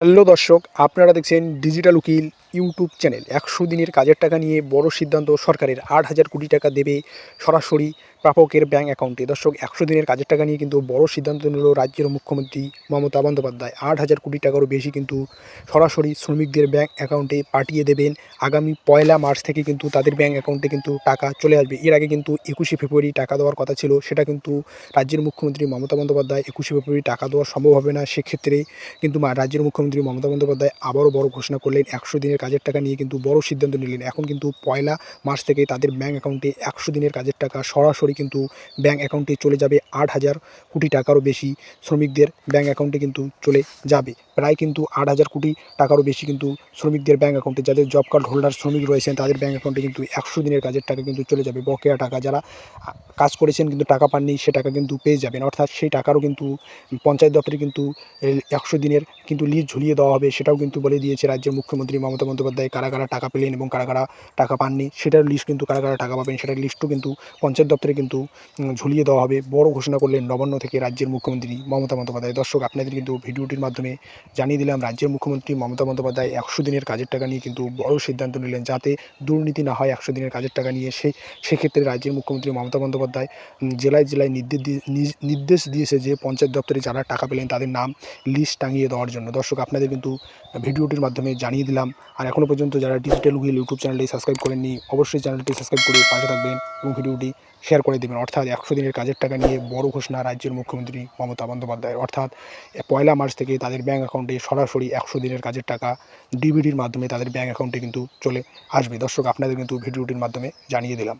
Hello দর্শক, আপনারা দেখছেন ডিজিটাল উকিল ইউটিউব চ্যানেল একশো দিনের কাজের টাকা নিয়ে বড় সিদ্ধান্ত সরকারের আট হাজার কোটি টাকা দেবে সরাসরি প্রাপকের ব্যাঙ্ক অ্যাকাউন্টে দর্শক, একশো দিনের কাজের টাকা নিয়ে কিন্তু বড় সিদ্ধান্ত নিল রাজ্যের মুখ্যমন্ত্রী মমতা বন্দ্যোপাধ্যায়। আট হাজার কোটি টাকারও বেশি কিন্তু সরাসরি শ্রমিকদের ব্যাঙ্ক অ্যাকাউন্টে পাঠিয়ে দেবেন। আগামী পয়লা মার্চ থেকে কিন্তু তাদের ব্যাঙ্ক অ্যাকাউন্টে কিন্তু টাকা চলে আসবে। এর আগে কিন্তু একুশে ফেব্রুয়ারি টাকা দেওয়ার কথা ছিল, সেটা কিন্তু রাজ্যের মুখ্যমন্ত্রী মমতা বন্দ্যোপাধ্যায় একুশে ফেব্রুয়ারি টাকা দেওয়া সম্ভব হবে না। সেক্ষেত্রে কিন্তু রাজ্যের মুখ্যমন্ত্রী মমতা বন্দ্যোপাধ্যায় আবারও বড় ঘোষণা করলেন, একশো দিনের কাজের টাকা নিয়ে কিন্তু বড় সিদ্ধান্ত নিলেন। এখন কিন্তু পয়লা মার্চ থেকে তাদের ব্যাঙ্ক অ্যাকাউন্টে একশো দিনের কাজের টাকা সরাসরি কিন্তু ব্যাঙ্ক অ্যাকাউন্টে চলে যাবে। আট হাজার কোটি টাকারও বেশি শ্রমিকদের ব্যাঙ্ক অ্যাকাউন্টে কিন্তু চলে যাবে। প্রায় কিন্তু আট হাজার কোটি টাকারও বেশি কিন্তু শ্রমিকদের ব্যাঙ্ক অ্যাকাউন্টে যাদের জব কার্ড হোল্ডার শ্রমিক রয়েছেন, তাদের ব্যাঙ্ক অ্যাকাউন্টে কিন্তু একশো দিনের কাজের টাকা কিন্তু চলে যাবে। বকেয়া টাকা যারা কাজ করেছেন কিন্তু টাকা পাননি, সে টাকা কিন্তু পেয়ে যাবেন। অর্থাৎ সেই টাকারও কিন্তু পঞ্চায়েত দপ্তরে কিন্তু একশো দিনের কিন্তু লিজ ঝুলিয়ে দেওয়া হবে, সেটাও কিন্তু বলে দিয়েছে রাজ্যের মুখ্যমন্ত্রী মমতা বন্দ্যোপাধ্যায়। কারা কারা টাকা পেলেন এবং কারা কারা টাকা পাননি, সেটার লিস্ট কিন্তু কারা কারা টাকা পাবেন, সেটার লিস্টও কিন্তু পঞ্চায়েত দপ্তরে কিন্তু ঝুলিয়ে দেওয়া হবে। বড় ঘোষণা করলেন নবান্ন থেকে রাজ্যের মুখ্যমন্ত্রী মমতা বন্দ্যোপাধ্যায়। দর্শক, আপনাদের কিন্তু ভিডিওটির মাধ্যমে জানিয়ে দিলাম, রাজ্যের মুখ্যমন্ত্রী মমতা বন্দ্যোপাধ্যায় একশো দিনের কাজের টাকা নিয়ে কিন্তু বড় সিদ্ধান্ত নিলেন, যাতে দুর্নীতি না হয় একশো দিনের কাজের টাকা নিয়ে। সেই সেক্ষেত্রে রাজ্যের মুখ্যমন্ত্রী মমতা বন্দ্যোপাধ্যায় জেলায় জেলায় নির্দেশ দিয়েছে যে পঞ্চায়েত দপ্তরে যারা টাকা পেলেন তাদের নাম লিস্ট টাঙিয়ে দেওয়ার জন্য। দর্শক আপনাদের কিন্তু ভিডিওটির মাধ্যমে জানিয়ে দিলাম। আর এখনও পর্যন্ত যারা ডিজিটাল উইল ইউটিউব চ্যানেলটি সাবস্ক্রাইব করেননি, অবশ্যই চ্যানেলটি সাবস্ক্রাইব করে পাশে থাকবেন এবং ভিডিওটি শেয়ার করে দেবেন। অর্থাৎ একশো দিনের কাজের টাকা নিয়ে বড় ঘোষণা রাজ্যের মুখ্যমন্ত্রী মমতা বন্দ্যোপাধ্যায়। অর্থাৎ পয়লা মার্চ থেকে তাদের ব্যাঙ্ক অ্যাকাউন্টে সরাসরি একশো দিনের কাজের টাকা ডিবিডির মাধ্যমে তাদের ব্যাঙ্ক অ্যাকাউন্টে কিন্তু চলে আসবে। দর্শক, আপনাদের কিন্তু ভিডিওটির মাধ্যমে জানিয়ে দিলাম।